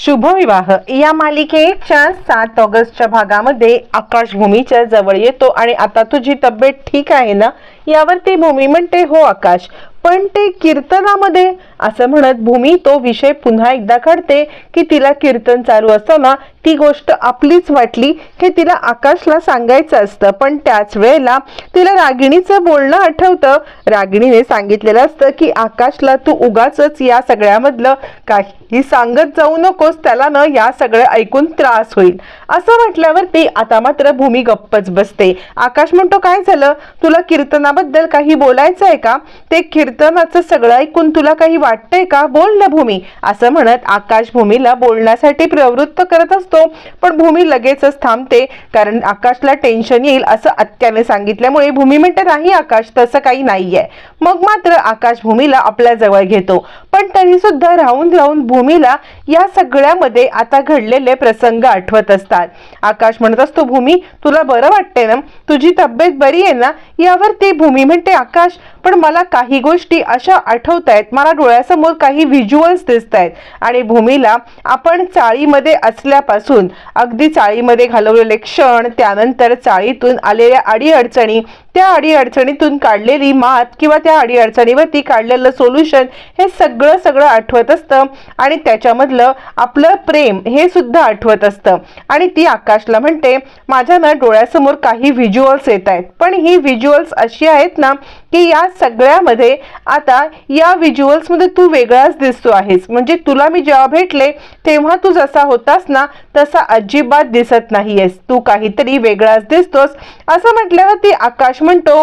शुभविवाह. या मालिकेच्या सात ऑगस्टच्या भागामध्ये आकाशभूमीच्या जवळ येतो आणि आता तुझी तब्येत ठीक आहे ना? यावर ती भूमी म्हणते हो आकाश पण ते कीर्तनामध्ये असं म्हणत भूमी तो विषय पुन्हा एकदा काढते की तिला कीर्तन चालू असताना ती गोष्ट आपलीच वाटली की तिला आकाशला सांगायचं असतं. पण त्याच वेळेला तिला रागिणीचं बोलणं आठवतं. रागिणीने सांगितलेलं असतं की आकाशला तू उगाच या सगळ्यामधलं काही सांगत जाऊ नकोस त्याला ना या सगळं ऐकून त्रास होईल. असं म्हटल्यावरती आता मात्र भूमी गप्पच बसते. आकाश म्हणतो काय झालं? तुला कीर्तनाबद्दल काही बोलायचं आहे का? ते कीर्तनाचं सगळं ऐकून तुला काही वाटतंय का? बोल ना भूमी. असं म्हणत आकाश भूमीला बोलण्यासाठी प्रवृत्त करत असतो. पण भूमी लगेचच थांबते कारण आकाशला टेन्शन येईल असं आत्याने सांगितल्यामुळे भूमी म्हणते नाही आकाश तसं काही नाहीये. मग मात्र आकाश भूमीला आपल्या जवळ घेतो. पण तरी सुद्धा राहून राहून भूमीला या सगळ्यामध्ये आता घडलेले प्रसंग आठवत असतात. आकाश म्हणत असतो भूमी तुला बरं वाटते ना? तुझी तब्येत बरी आहे ना? यावर ती भूमी म्हणते आकाश पण मला काही गोष्टी गोष्टी अशा आठवत आहेत मला डोळ्यासमोर काही व्हिज्युअल्स दिसत आहेत आणि भूमीला आपण चाळीमध्ये असल्यापासून अगदी चाळीमध्ये घालवलेले क्षण त्यानंतर चाळीतून आलेल्या अडीअडचणी त्या अडीअडचणीतून काढलेली मात किंवा त्या अडीअडचणीवरती काढलेलं सोल्युशन हे सगळं सगळं आठवत असतं. आणि त्याच्यामधलं आपलं प्रेम हे सुद्धा आठवत असतं. आणि ती आकाशला म्हणते माझ्या ना डोळ्यासमोर काही व्हिज्युअल्स येत आहेत पण ही व्हिज्युअल्स अशी आहेत ना की या सगळ्यामध्ये आता या व्हिज्युअल्समध्ये तू वेगळाच दिसतो आहेस. म्हणजे तुला मी जेव्हा भेटले तेव्हा तू जसा होतास ना तसा अजिबात दिसत नाहीयेस. तू काहीतरी वेगळाच दिसतोस. असं म्हटल्यावर ती आकाश म्हणतो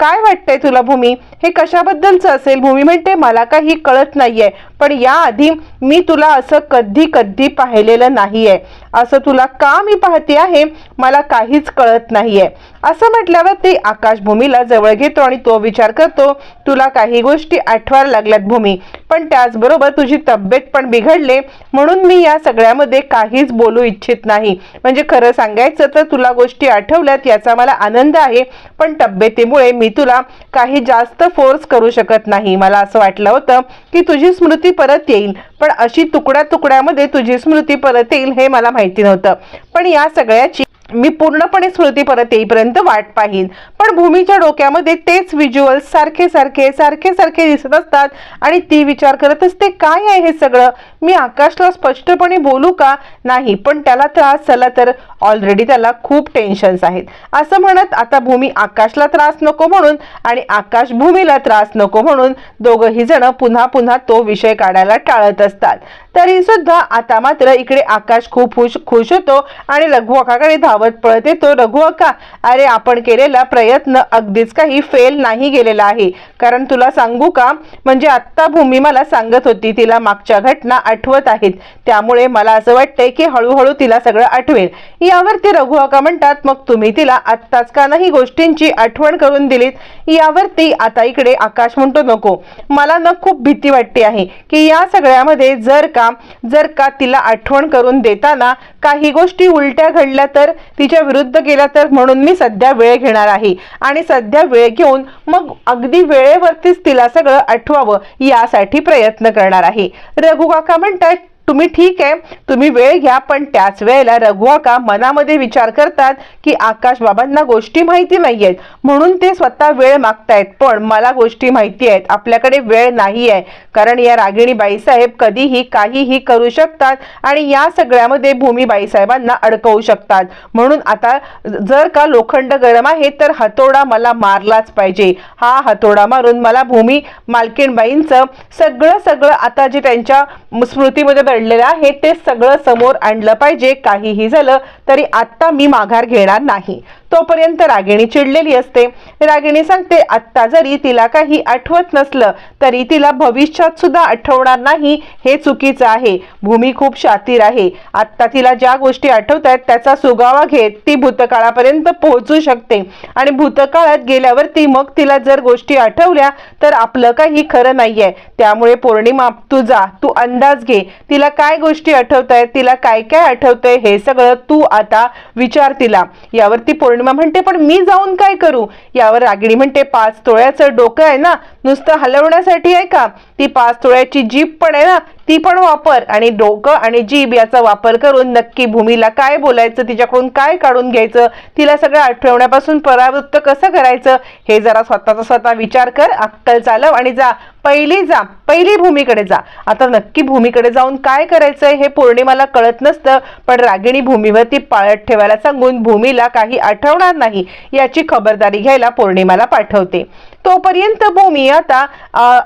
काय वाटतंय तुला भूमी? हे कशाबद्दलचं असेल? भूमी म्हणते मला काही कळत नाहीये. पण याआधी मी तुला असं कधी कधी पाहिलेलं नाहीये. असं तुला का मी पाहते आहे? मला काहीच कळत नाहीये. असं म्हटल्यावर ते आकाशभूमीला जवळ घेतो आणि तो विचार करतो तुला काही गोष्टी आठवायला लागल्यात भूमी पण त्याचबरोबर तुझी तब्येत पण बिघडले म्हणून मी या सगळ्यामध्ये काहीच बोलू इच्छित नाही. म्हणजे खरं सांगायचं तर तुला गोष्टी आठवल्यात याचा मला आनंद आहे पण तब्येतीमुळे मी तुला काही जास्त फोर्स करू शकत नाही. मला असं वाटलं होतं की तुझी स्मृती परत येईल पण अशी तुकड्या तुकड्यामध्ये तुझी स्मृती परत येईल हे मला माहिती नव्हतं. पण या सगळ्याची मी पूर्णपणे स्मृती परत येईपर्यंत वाट पाहीन. पण भूमीच्या डोक्यामध्ये तेच व्हिज्युअल सारखे सारखे सारखे सारखे दिसत असतात आणि ती विचार करत असते काय आहे हे सगळं? मी आकाशला स्पष्टपणे बोलू का? नाही पण त्याला त्रास झाला तर ऑलरेडी त्याला खूप टेन्शन्स आहेत. असं म्हणत आता भूमी आकाशला त्रास नको म्हणून आणि आकाश भूमीला त्रास नको म्हणून दोघंही जण पुन्हा पुन्हा तो विषय काढायला टाळत असतात. तरी सुद्धा आता मात्र इकडे आकाश खूप खुश खुश होतो आणि लघु अकाकडे धावत पळत येतो. रघु अका अरे आपण केलेला प्रयत्न अगदीच काही फेल नाही गेलेला आहे. कारण तुला सांगू का? म्हणजे आत्ता भूमी मला सांगत होती तिला मागच्या घटना आठवत आहेत. त्यामुळे मला असं वाटतंय की हळूहळू तिला सगळं आठवेल. यावरती रघु अक्का म्हणतात मग तुम्ही तिला आत्ताच का नाही गोष्टींची आठवण करून दिलीत? यावरती आता इकडे आकाश म्हणतो नको. मला ना खूप भीती वाटते आहे की या सगळ्यामध्ये जर का जर का तिला आठवण करून देताना काही गोष्टी उलट्या घडल्या तर तिच्या विरुद्ध गेल्या तर म्हणून मी सध्या वेळ घेणार आहे. आणि सध्या वेळ घेऊन मग अगदी वेळेवरतीच तिला सगळं आठवावं यासाठी प्रयत्न करणार आहे. रघु काका म्हणतात तुम्ही ठीक आहे तुम्ही वेळ घ्या पण त्याच वेळेला रघुआका मनामध्ये विचार करतात की आकाश बाबांना गोष्टी माहिती नाही आहेत म्हणून ते स्वतः वेळ मागतायत पण मला गोष्टी माहिती आहेत. आपल्याकडे वेळ नाही आहे कारण या रागिणी बाईसाहेब कधीही काहीही करू शकतात आणि या सगळ्यामध्ये भूमी बाईसाहेबांना अडकवू शकतात. म्हणून आता जर का लोखंड गरम आहे तर हातोडा मला मारलाच पाहिजे. हा हातोडा मारून मला भूमी मालकीणबाईंचं सगळं सगळं आता जे त्यांच्या स्मृतीमध्ये दडलेलं आहे ते सगळं समोर आणलं पाहिजे. काहीही झालं तरी आत्ता मी माघार घेणार नाही. तोपर्यंत रागिणी चिडलेली असते. रागिणी सांगते आत्ता जरी तिला काही आठवत नसलं तरी तिला भविष्यात सुद्धा आठवणार नाही. हे चुकीचं आहे. भूमी खूप शातीर आहे. आत्ता तिला ज्या गोष्टी आठवत आहेत त्याचा सुगावा घेत ती भूतकाळापर्यंत पोहोचू शकते. आणि भूतकाळात गेल्यावरती मग तिला जर गोष्टी आठवल्या तर आपलं काही खरं नाहीये. त्यामुळे पौर्णिमा तू जा तू अंदाज घे. तिला काय गोष्टी आठवत आहेत तिला काय काय आठवतंय हे सगळं तू आता विचार तिला. यावरती पौर्णिमा म्हणते पण मी जाऊन काय करू? यावर रागिणी म्हणते पाच तोळ्याचं डोकं आहे ना नुसतं हलवण्यासाठी आहे का? ती पाच तोळ्याची जीप पण आहे ना ती पण वापर आणि डोकं आणि जीभ याचा वापर करून नक्की भूमीला काय बोलायचं तिच्याकडून काय काढून घ्यायचं तिला सगळं आठवण्यापासून परावृत्त कसं करायचं हे जरा स्वतःचा स्वतः विचार कर अक्कल चालव आणि जा. पहिली जा पहिली भूमीकडे जा. आता नक्की भूमीकडे जाऊन काय करायचंय हे पौर्णिमाला कळत नसतं पण रागिणी भूमीवरती पाळत ठेवायला सांगून भूमीला काही आठवणार नाही याची खबरदारी घ्यायला पौर्णिमाला पाठवते. तोपर्यंत भूमी आता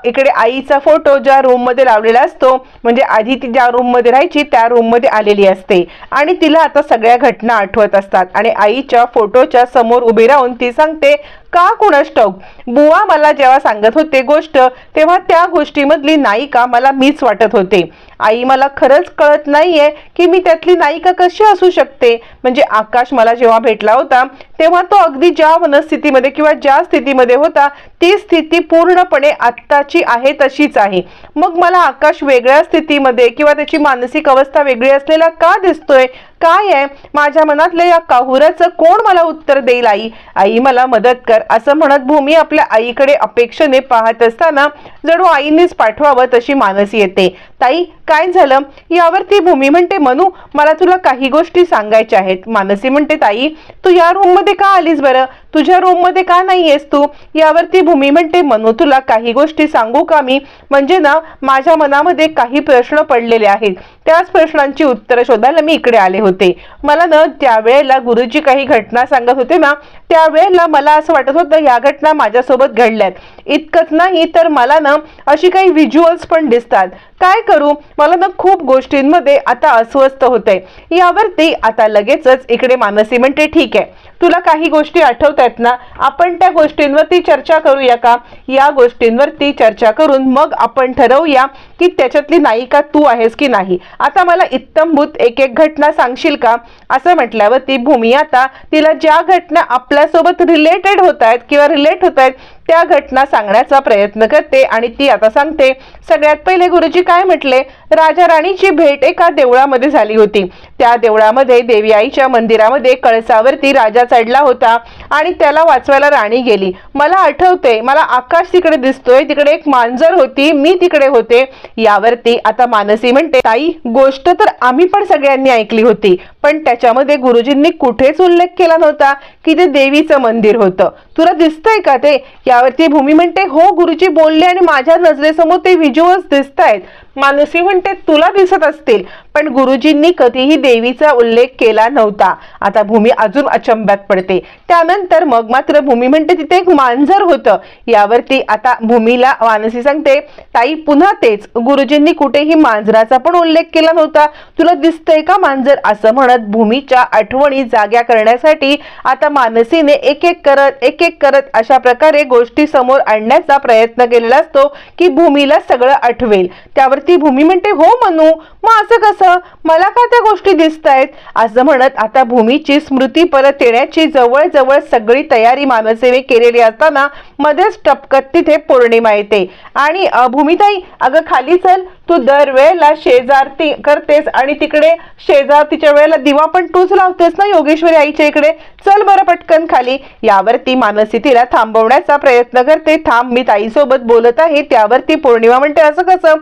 इकडे आईचा फोटो ज्या रूममध्ये लावलेला असतो म्हणजे आधी ती ज्या रूममध्ये राहायची त्या रूममध्ये आलेली असते. आणि तिला आता सगळ्या घटना आठवत असतात. आणि आईच्या फोटोच्या समोर उभी राहून ती सांगते का कुणास ठाऊक? बुवा मला जेव्हा सांगत होते गोष्ट तेव्हा त्या गोष्टीमधली नायिका मला मीच वाटत होते. आई मला खरंच कळत नाहीये की मी त्यातली नायिका कशी असू शकते. म्हणजे आकाश मला जेव्हा भेटला होता तेव्हा तो अगदी ज्या मनस्थितीमध्ये किंवा ज्या स्थितीमध्ये होता ती स्थिती पूर्णपणे आत्ताची आहे तशीच आहे. मग मला आकाश वेगळ्या स्थितीमध्ये किंवा त्याची मानसिक अवस्था वेगळी असलेला का दिसतोय? काय आहे? माझ्या मनातल्या या काहुराचं कोण मला उत्तर देईल आई? आई मला मदत कर. असं म्हणत भूमी आपल्या आईकडे अपेक्षेने पाहत असताना जणू आईनेच पाठवावं तशी मानसी येते. ताई काय झालं? यावर ती भूमी म्हणते मनू मला तुला काही गोष्टी सांगायच्या आहेत. मानसी म्हणते ताई तू या रूम मध्ये का आलीस बरं? तुझ्या रूममध्ये का नाहीयेस तू? यावरती भूमी म्हणते मनू तुला काही गोष्टी सांगू का मी? म्हणजे ना माझ्या मनामध्ये काही प्रश्न पडलेले आहेत. त्याच प्रश्नांची उत्तरं शोधायला मी इकडे आले होते. मला ना त्यावेळेला गुरुजी काही घटना सांगत होते ना त्यावेळेला मला असं वाटत होतं या घटना माझ्यासोबत घडल्यात. इतकंच नाही तर मला ना अशी काही व्हिज्युअल्स पण दिसतात. काय करू? मला ना खूप गोष्टींमध्ये आता अस्वस्थ होतंय. यावरती आता लगेचच इकडे मानसी म्हणते ठीक आहे. तुला काही गोष्टी आठवत आहेत ना आपण त्या गोष्टींवरती चर्चा करूया का? या गोष्टींवरती चर्चा करून मग आपण ठरवूया की त्याच्यातली नायिका तू आहेस की नाही. आता मला इत्तमभूत एक एक घटना सांगशील का? असं म्हटल्यावर ती भूमी आता तिला ज्या घटना आपल्यासोबत रिलेटेड होत आहेत किंवा रिलेट होत आहेत त्या घटना सांगण्याचा प्रयत्न करते आणि ती आता सांगते सगळ्यात पहिले गुरुजी काय म्हटले? राजा राणीची भेट एका देवळामध्ये झाली होती. त्या देवळामध्ये देवी आईच्या मंदिरामध्ये कळसावरती राजा चढला होता आणि त्याला वाचवायला राणी गेली. मला आठवते मला आकाश तिकडे दिसतोय तिकडे एक मांजर होती मी तिकडे होते. यावरती आता मानसी म्हणते ताई गोष्ट तर आम्ही पण सगळ्यांनी ऐकली होती पण त्याच्यामध्ये गुरुजींनी कुठेच उल्लेख केला नव्हता की ते देवीचं मंदिर होतं. तुला दिसतंय का ते? यावरती भूमी म्हणते हो गुरुजी बोलले आणि माझ्या नजरेसमोर ते व्हिज्युअल्स दिसत आहेत मानसी म्हणते तुला दिसत असतील पण गुरुजींनी कधीही देवीचा उल्लेख केला नव्हता. आता भूमी अजून अचंब्यात पडते. त्यानंतर मग मात्र भूमी म्हणते तिथे एक मांजर होतं. यावरती आता भूमीला मानसी सांगते ताई पुन्हा तेच. गुरुजींनी कुठेही मांजराचा पण उल्लेख केला नव्हता. तुला दिसतंय का मांजर? असं म्हणत भूमीच्या आठवणी जाग्या करण्यासाठी आता मानसीने एक एक करत एक एक करत अशा प्रकारे गोष्टी समोर आणण्याचा प्रयत्न केलेला असतो की भूमीला सगळं आठवेल. त्यावर त्यावरती भूमी म्हणते हो मनू मग असं कसं? मला का त्या गोष्टी दिसत आहेत असं म्हणत आता भूमीची स्मृती परत येण्याची जवळजवळ सगळी तयारी मानसेने केलेली असताना मध्येच टपकत तिथे पौर्णिमा येते. आणि भूमिताई अगं खाली चल. तू दरवेळेला शेजारती करतेस आणि तिकडे शेजारतीच्या वेळेला दिवा पण तूच लावतेस ना योगेश्वरी आईच्या इकडे? चल बरं पटकन खाली. यावरती मानसी तिला थांबवण्याचा प्रयत्न करते. थांब मी ताईसोबत बोलत आहे. त्यावरती पौर्णिमा म्हणते असं कसं?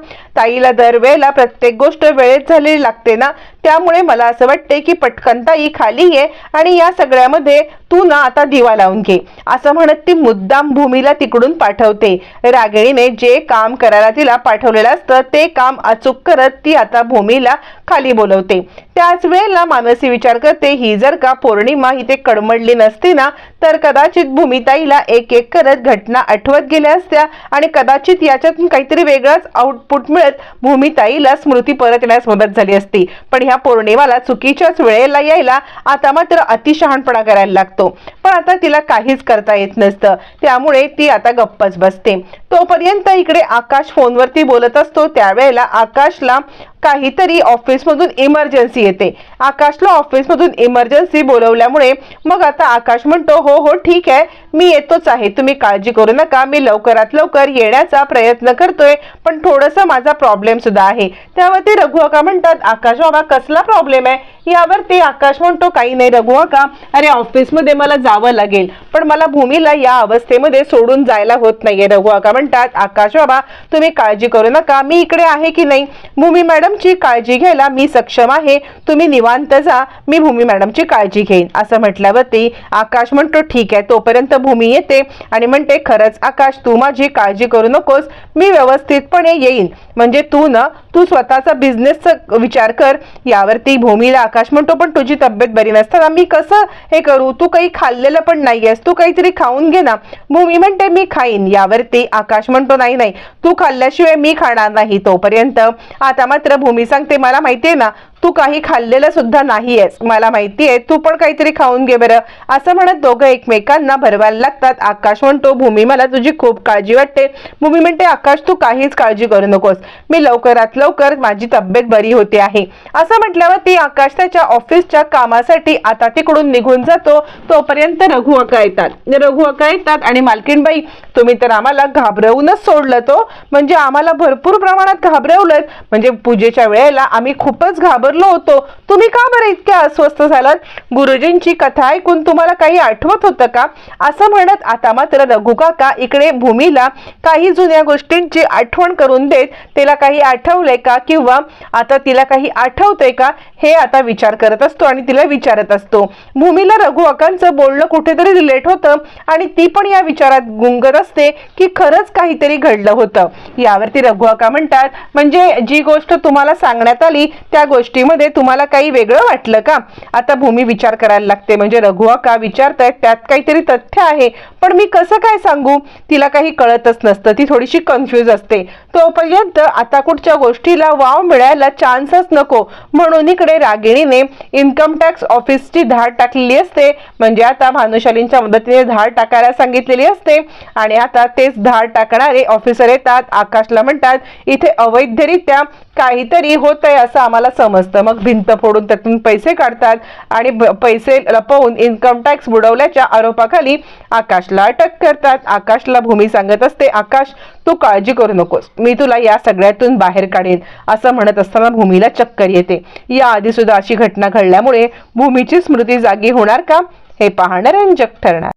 आईला दरवेळेला प्रत्येक गोष्ट वेळेत झालेली लागते ना? त्यामुळे मला असं वाटते की पटकनताई खाली ये आणि या सगळ्यामध्ये तू ना आता दिवा लावून घे. असं म्हणत ती मुद्दाम भूमीला तिकडून पाठवते. रागिणीने जे काम करायला तिला पाठवलेलं असतं ते काम अचूक करत ती आता भूमीला खाली बोलवते. त्याच वेळेला मानसी विचार करते ही जर का पौर्णिमा इथे कडमडली नसती ना तर कदाचित भूमिताईला एक एक करत घटना आठवत गेल्या असत्या आणि कदाचित याच्यातून काहीतरी वेगळाच आउटपुट मिळत भूमिताईला स्मृती परत येण्यास मदत झाली असती. पण ह्या पौर्णिमाला चुकीच्याच वेळेला यायला आता मात्र अतिशहाणपणा करायला लागतो. पण आता तिला काहीच करता येत नसतं. त्यामुळे ती आता गप्पच बसते. तोपर्यंत इकडे आकाश फोनवरती बोलत असतो. त्यावेळेला आकाशला काहीतरी ऑफिसमधून इमर्जन्सी येते. आकाशला ऑफिसमधून इमर्जन्सी बोलवल्यामुळे मग आता आकाश म्हणतो हो हो ठीक आहे मी येतोच आहे. तुम्ही काळजी करू नका. मी लवकरात लवकर येण्याचा प्रयत्न करतोय पण थोडंसं माझा प्रॉब्लेम सुद्धा आहे. त्यावरती रघु अका म्हणतात आकाश बाबा कसला प्रॉब्लेम आहे? यावरती आकाश म्हणतो काही नाही रघु अका. अरे ऑफिसमध्ये मला जावं लागेल पण मला भूमीला या अवस्थेमध्ये सोडून जायला होत नाहीये. रघु अका म्हणतात आकाश बाबा तुम्ही काळजी करू नका. मी इकडे आहे की नाही? भूमी मॅडम मॅडमची काळजी घ्यायला मी सक्षम आहे. तुम्ही निवांत जा. मी भूमी मॅडमची काळजी घेईन. असं म्हटल्यावरती आकाश म्हणतो ठीक आहे तोपर्यंत भूमी येते. आणि म्हणते खरंच आकाश तू माझी काळजी करू नकोस. मी व्यवस्थितपणे येईन. म्हणजे तू ना तू स्वतःचा बिझनेसचा विचार कर. यावरती भूमीला आकाश म्हणतो पण तुझी तब्येत बरी नसताना मी कसं हे करू? तू काही खाल्लेलं पण नाहीयेस. तू काहीतरी खाऊन घे ना. भूमी म्हणते मी खाईन. यावरती आकाश म्हणतो नाही नाही. तू खाल्ल्याशिवाय मी खाणार नाही तोपर्यंत. आता मात्र भूमी सांगते मला माहितीये ना. तू काही खाल्लेलं सुद्धा नाहीयेस. मला माहितीये तू पण काहीतरी खाऊन घे बरं. असं म्हणत दोघं एकमेकांना भरवायला लागतात. आकाश म्हणतो भूमी मला तुझी खूप काळजी वाटते. भूमी म्हणते आकाश तू काहीच काळजी करू नकोस. मी लवकरात लवकर माझी तब्येत बरी होते आहे. असं म्हटल्यावर ती आकाश त्याच्या ऑफिसच्या कामासाठी आता तिकडून निघून जातो. तोपर्यंत रघु अका येतात. रघु अका येतात आणि मालकीणबाई तुम्ही तर आम्हाला घाबरवूनच सोडलं तो. म्हणजे आम्हाला भरपूर प्रमाणात घाबरवलं म्हणजे पूजे पूजेच्या वेळेला आम्ही खूपच घाबरलो होतो. तुम्ही का बरं इतक्या अस्वस्थ झालात? गुरुजींची कथा ऐकून तुम्हाला काही आठवत होतं का? असं म्हणत आता मात्र रघुकाका इकडे भूमीला काही जुन्या गोष्टींची आठवण करून देत तिला काही आठवलंय का? किंवा आता तिला काही आठवतंय का? हे आता विचार करत असतो आणि तिला विचारत असतो. भूमीला रघु बोलणं कुठेतरी रिलेट होतं आणि ती पण या विचारात गुंगत असते की खरंच काहीतरी घडलं होतं. यावरती रघु म्हणतात म्हणजे जी गोष्ट तुम्हाला सांगण्यात आली त्या गोष्टीमध्ये तुम्हाला काही वेगळं वाटलं का? आता भूमी विचार करायला लागते. म्हणजे रघुआ का विचारतायत? त्यात काहीतरी तथ्य आहे. पण मी कसं काय सांगू? तिला काही कळतच नसतं. ती थोडीशी कन्फ्यूज असते. तोपर्यंत आता कुठच्या गोष्टीला वाव मिळायला चान्सच नको. म्हणून इकडे रागिणीने इन्कम टॅक्स ऑफिसची धाड टाकलेली असते. म्हणजे आता भानुशालींच्या मदतीने धाड टाकायला सांगितलेली असते. आणि आता तेच धाड टाकणारे ऑफिसर येतात. आकाशला म्हणतात इथे अवैधरित्या काही काहीतरी होत आहे असं आम्हाला समजतं. मग भिंत फोडून त्यातून पैसे काढतात आणि पैसे लपवून इन्कम टॅक्स बुडवल्याच्या आरोपाखाली आकाशला अटक करतात. आकाशला भूमी सांगत असते आकाश तू काळजी करू नकोस. मी तुला या सगळ्यातून बाहेर काढेन. असं म्हणत असताना भूमीला चक्कर येते. या आधी सुद्धा अशी घटना घडल्यामुळे भूमीची स्मृती जागी होणार का? हे पाहणं रंजक ठरणार.